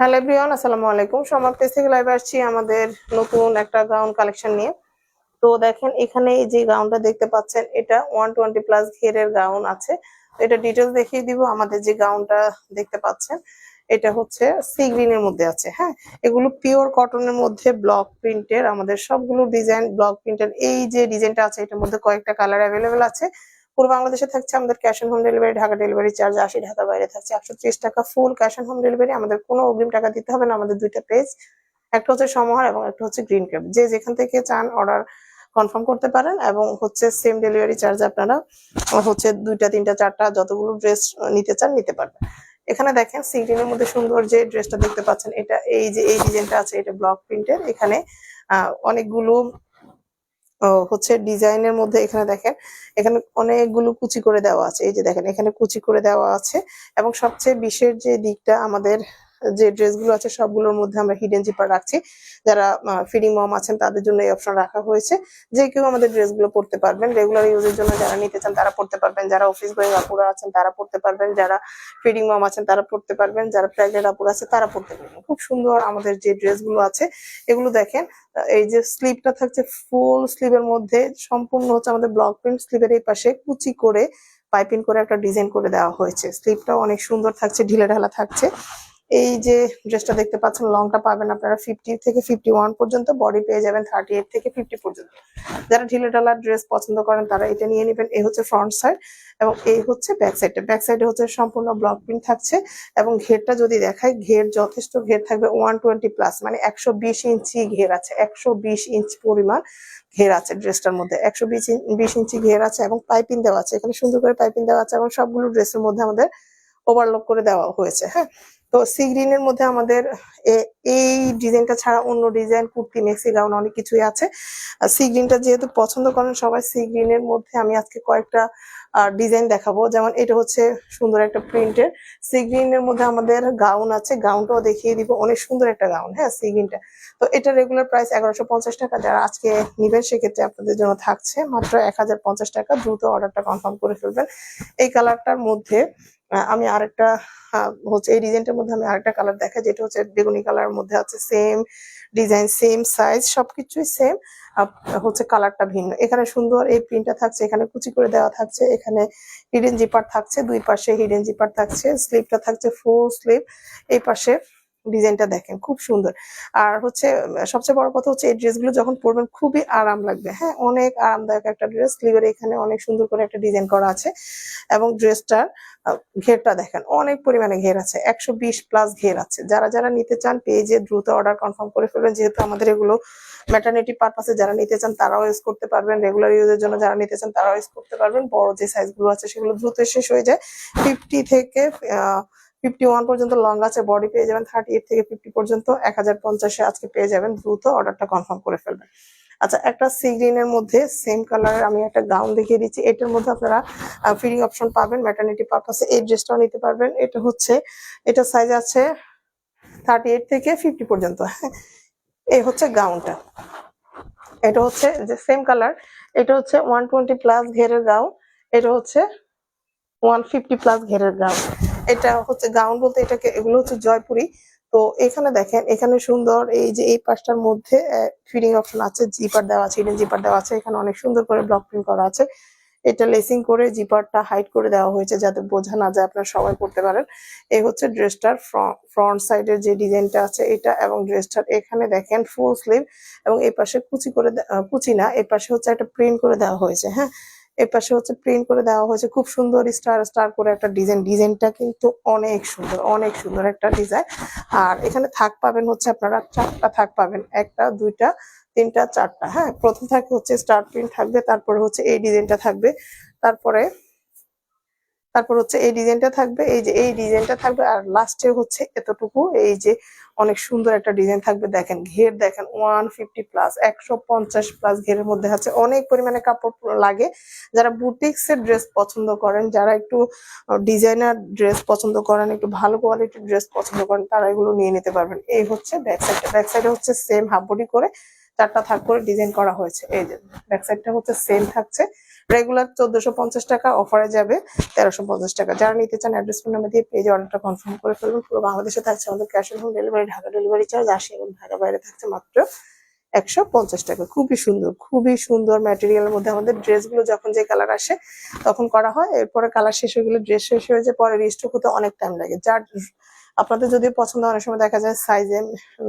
Hello everyone, আসসালামু আলাইকুম। সমর page থেকে লাইভ আসছি আমাদের নতুন একটা গাউন কালেকশন নিয়ে। তো দেখেন, এখানে এই যে গাউনটা দেখতে পাচ্ছেন, এটা ওয়ান টোয়েন্টি প্লাস ঘেরের গাউন আছে। এটা ডিটেলস দেখিয়ে দিব, আমাদের যে গাউনটা দেখতে পাচ্ছেন, এটা হচ্ছে সি গ্রিনের মধ্যে আছে হ্যাঁ? এগুলো পিওর কটনের মধ্যে ব্লক প্রিন্টের আমাদের সবগুলো ডিজাইন ব্লক প্রিন্টের এই যে ডিজাইনটা আছে, এটার মধ্যে কয়েকটা কালার অ্যাভেলেবেল আছে। পুরো বাংলাদেশে থাকছে আমাদের cash on home delivery Dhaka delivery charge আশি ঢাকার বাইরে থাকছে একশো ত্রিশ টাকা full cash on home delivery আমাদের কোনো অগ্রিম টাকা দিতে হবে না, আমাদের দুইটা পেজ একটা হচ্ছে সমহার এবং একটা হচ্ছে গ্রিন ক্যাপ যে যেখান থেকে চান অর্ডার কনফার্ম করতে পারেন এবং হচ্ছে সেম ডেলিভারি চার্জ আপনারা হচ্ছে দুইটা, তিনটা, চারটা যতগুলো ড্রেস নিতে চান নিতে পারবেন। এখানে দেখেন সিগ্রিনের মধ্যে সুন্দর যে ড্রেসটা দেখতে পাচ্ছেন, এটা এই যে, এই ডিজাইনটা আছে, এটা ব্লক প্রিন্টের এখানে অনেকগুলো হচ্ছে ডিজাইনের মধ্যে এখানে দেখেন, এখানে অনেকগুলো কুচি করে দেওয়া আছে। এই যে দেখেন, এখানে কুচি করে দেওয়া আছে। এবং সবচেয়ে বিশেষ যে দিকটা আমাদের যে ড্রেসগুলো আছে সবগুলোর মধ্যে আমরা হিডেন জিপার রাখছি। যারা ফিডিং মম আছেন, তাদের জন্য এই অপশন রাখা হয়েছে। যে কেউ আমাদের ড্রেসগুলো পড়তে পারবেন রেগুলার ইউজের জন্য যারা নিতে চান, তারা পড়তে পারবেন। যারা অফিস গোয়িং আপুরা আছেন, তারা পড়তে পারবেন। যারা ফিডিং মম আছেন, তারা পড়তে পারবেন। যারা প্রেগনেন্ট আপুরা আছে, তারা পড়তে পারবেন। খুব সুন্দর আমাদের যে ড্রেসগুলো আছে, এগুলো দেখেন এই যে স্লিভটা থাকছে ফুল স্লিভের মধ্যে, সম্পূর্ণ হচ্ছে আমাদের ব্লক প্রিন্ট স্লিভের এই পাশে কুচি করে পাইপিং করে একটা ডিজাইন করে দেওয়া হয়েছে। স্লিভটাও অনেক সুন্দর থাকছে ঢিলে ঢালা থাকছে। এই যে ড্রেসটা দেখতে পাচ্ছেন, লংটা পাবেন আপনারা ফিফটি থেকে ফিফটি পর্যন্ত বডি পেয়ে যাবেন থার্টি থেকে ফিফটি পর্যন্ত। যারা ঢিলে ঢালা ড্রেস পছন্দ করেন, তারা এটা নিয়ে নেবেন। এই হচ্ছে ফ্রন্ট সাইড এবং এই হচ্ছে ব্যাক সাইডে ব্যাক সাইডে হচ্ছে সম্পূর্ণ ব্লক প্রিন্ট থাকছে এবং ঘেরটা যদি দেখায় ঘের যথেষ্ট ঘের থাকবে ওয়ান টোয়েন্টি প্লাস মানে একশো বিশ ইঞ্চি ঘের আছে, একশো বিশ ইঞ্চ পরিমাণ ঘের আছে ড্রেসটার মধ্যে। একশো বিশ ইঞ্চি ঘের আছে এবং পাইপিং দেওয়া আছে। এখানে সুন্দর করে পাইপিং দেওয়া আছে এবং সবগুলো ড্রেসের মধ্যে আমাদের ওভারলক করে দেওয়া হয়েছে হ্যাঁ? তো সি গ্রিনের মধ্যে আমাদের এই ডিজাইনটা ছাড়া অন্য ডিজাইন, কুর্তি মেক্সি গাউন অনেক কিছুই আছে। সি গ্রিনটা যেহেতু পছন্দ করেন সবাই সি গ্রিনের মধ্যে আমি আজকে কয়েকটা ডিজাইন দেখাবো। যেমন এটা হচ্ছে সুন্দর একটা প্রিন্টের। সি গ্রিনের মধ্যে আমাদের গাউন আছে। গাউনটাও দেখিয়ে দিব। অনেক সুন্দর একটা গাউন হ্যাঁ সি গ্রিনটা তো এটা রেগুলার প্রাইস এগারোশো পঞ্চাশ টাকা। যারা আজকে নেবেন, সেক্ষেত্রে আপনাদের জন্য থাকছে মাত্র এক হাজার পঞ্চাশ টাকা। দ্রুত অর্ডারটা কনফার্ম করে ফেলবেন। এই কালারটার মধ্যে আমি আরেকটা হচ্ছে এই ডিজাইনটার মধ্যে আমি আরেকটা কালার দেখাই, যেটা হচ্ছে বেগুনি কালারের মধ্যে আছে সেম ডিজাইন সেম সাইজ সবকিছুই সেম হচ্ছে কালারটা ভিন্ন। এখানে সুন্দর এই প্রিন্টটা থাকছে, এখানে কুচি করে দেওয়া থাকছে, এখানে হিডেন জিপার থাকছে, দুই পাশে হিডেন জিপার থাকছে স্লিপটা থাকছে ফুল স্লিপ এই পাশে ডিজাইনটা দেখেন, খুব সুন্দর। আর হচ্ছে, সবচেয়ে বড় কথা হচ্ছে, এই ড্রেসগুলো যখন পরবেন, খুবই আরাম লাগবে। হ্যাঁ অনেক আরামদায়ক একটা ড্রেস। স্লিভের এখানে অনেক সুন্দর করে একটা ডিজাইন করা আছে। এবং ড্রেসটার ঘেরটা দেখেন, অনেক পরিমাণে ঘের আছে। একশো বিশ প্লাস ঘের আছে। যারা যারা নিতে চান পেজে দ্রুত অর্ডার কনফার্ম করে ফেলবেন। যেহেতু আমাদের এগুলো ম্যাটার্নিটি পারপাসে যারা নিতে চান, তারাও ইউজ করতে পারবেন। রেগুলার ইউজের জন্য যারা নিতে চান, তারাও ইউজ করতে পারবেন। বড় যে সাইজগুলো আছে, সেগুলো দ্রুত শেষ হয়ে যায়। ফিফটি থেকে ফিফটি ওয়ান পর্যন্ত লং আছে বডি পেয়ে যাবেন থার্টি এইট থেকে ফিফটি পর্যন্ত, এক হাজার পঞ্চাশে আজকে পেয়ে যাবেন, দ্রুত অর্ডারটা কনফার্ম করে ফেলবেন। আচ্ছা একটা সি গ্রিনের মধ্যে সেম কালারের আমি একটা গাউন দেখিয়ে দিচ্ছি, এটার মধ্যে আপনারা ফিডিং অপশন পাবেন ম্যাটার্নিটি পারপাসে এই ড্রেসটাও নিতে পারবেন, এটা হচ্ছে, এটা সাইজ আছে থার্টি এইট থেকে ফিফটি পর্যন্ত, এই হচ্ছে গাউনটা এটা হচ্ছে যে সেম কালার এটা হচ্ছে ওয়ান টোয়েন্টি প্লাস ঘেরের গাউন এটা হচ্ছে ওয়ান ফিফটি প্লাস ঘেরের গাউন এটা হচ্ছে গাউন বলতে এটাকে, এগুলো হচ্ছে জয়পুরি। তো এখানে দেখেন, এখানে সুন্দর এই যে এই পাশটার মধ্যে ফিডিং অপশন আছে জিপার দেওয়া আছে হিডেন জিপার দেওয়া আছে, এখানে অনেক সুন্দর করে ব্লক প্রিন্ট করা আছে। এটা লেসিং করে জিপারটা হাইড করে দেওয়া হয়েছে যাতে বোঝা না যায় আপনারা সবাই পড়তে পারেন। এই হচ্ছে ড্রেসটার ফ্রন্ট সাইডের যে ডিজাইনটা আছে এটা এবং ড্রেসটার, এখানে দেখেন ফুল স্লিভ এবং এই পাশে কুচি করে কুচি না এই পাশে হচ্ছে একটা প্রিন্ট করে দেওয়া হয়েছে হ্যাঁ? এই পাশে হচ্ছে প্রিন্ট করে দেওয়া হয়েছে। খুব সুন্দর স্টার স্টার করে একটা ডিজাইন ডিজাইনটা কিন্তু অনেক সুন্দর অনেক সুন্দর একটা ডিজাইন আর এখানে থাক পাবেন হচ্ছে আপনারা চারটা থাক পাবেন। একটা, দুইটা, তিনটা, চারটা। হ্যাঁ প্রথম থাকে হচ্ছে স্টার প্রিন্ট থাকবে, তারপরে হচ্ছে এই ডিজাইনটা থাকবে। তারপরে তারপর হচ্ছে এই ডিজাইনটা থাকবে, এই যে এই ডিজাইনটা থাকবে, আর লাস্টে হচ্ছে এতটুকু, এই যে অনেক সুন্দর একটা ডিজাইন থাকবে, দেখেন ঘের, দেখেন ওয়ান ফিফটি প্লাস একশো পঞ্চাশ প্লাস ঘেরের মধ্যে আছে অনেক পরিমাণে কাপড় লাগে। যারা বুটিক্স এর ড্রেস পছন্দ করেন, যারা একটু ডিজাইনার ড্রেস পছন্দ করেন, একটু ভালো কোয়ালিটির ড্রেস পছন্দ করেন, তারা এগুলো নিয়ে নিতে পারবেন। এই হচ্ছে ব্যাক সাইডটা ব্যাক সাইডে হচ্ছে সেম হাফ বডি করে চারটা থাক করে ডিজাইন করা হয়েছে। এই যে ব্যাক সাইডটা হচ্ছে সেম থাকছে। রেগুলার চোদ্দশো পঞ্চাশ টাকা অফারে যাবে, তেরোশো পঞ্চাশ টাকা। যারা নিতে চান অ্যাড্রেস ফোন নাম্বার দিয়ে পেজে অর্ডারটা কনফার্ম করে ফেলবেন। পুরো বাংলাদেশে থাকছে আমাদের cash on home delivery Dhaka delivery charge আসে এবং ঢাকা বাইরে থাকছে মাত্র একশো পঞ্চাশ টাকা। খুবই সুন্দর খুবই সুন্দর ম্যাটেরিয়ালের মধ্যে আমাদের ড্রেসগুলো যখন যে কালার আসে, তখন করা হয়। এরপরে কালার শেষ হয়ে গেলে ড্রেস শেষ হয়ে যায়, পরে রিস্টক হতে অনেক টাইম লাগে। যার আপনাদের যদি পছন্দ অনেক সময় দেখা যায় সাইজে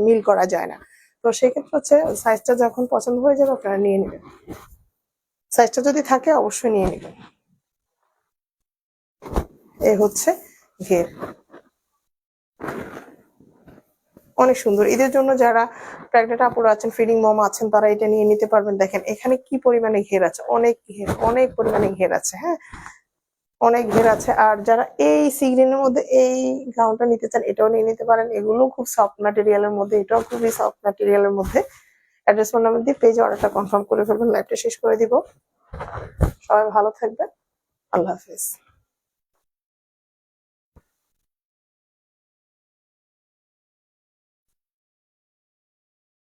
মিল করা যায় না। তো সেক্ষেত্রে হচ্ছে সাইজটা যখন পছন্দ হয়ে যাবে আপনারা নিয়ে নেবেন। সাইজটা যদি থাকে অবশ্যই নিয়ে নেবেন। এ হচ্ছে ঘের। অনেক সুন্দর। ঈদের জন্য যারা প্রেগনেন্ট আপুরা আছেন ফিডিং মম আছেন, তারা এটা নিয়ে নিতে পারবেন। দেখেন, এখানে কি পরিমাণে ঘের আছে? অনেক ঘের, অনেক পরিমাণে ঘের আছে হ্যাঁ? অনেক ভিড় আছে। আর যারা এই সিগ্রিনের মধ্যে এই গাউনটা নিতে চান, এটাও নিয়ে নিতে পারেন। এগুলো খুব সফট ম্যাটেরিয়ালের মধ্যে, এটাও খুবই সফট ম্যাটেরিয়ালের মধ্যে। অ্যাড্রেস ফোন নাম্বার দিয়ে পেজে অর্ডারটা কনফার্ম করে ফেলবেন লাইভটা শেষ করে দিব। সবাই ভালো থাকবেন। আল্লাহ হাফিজ।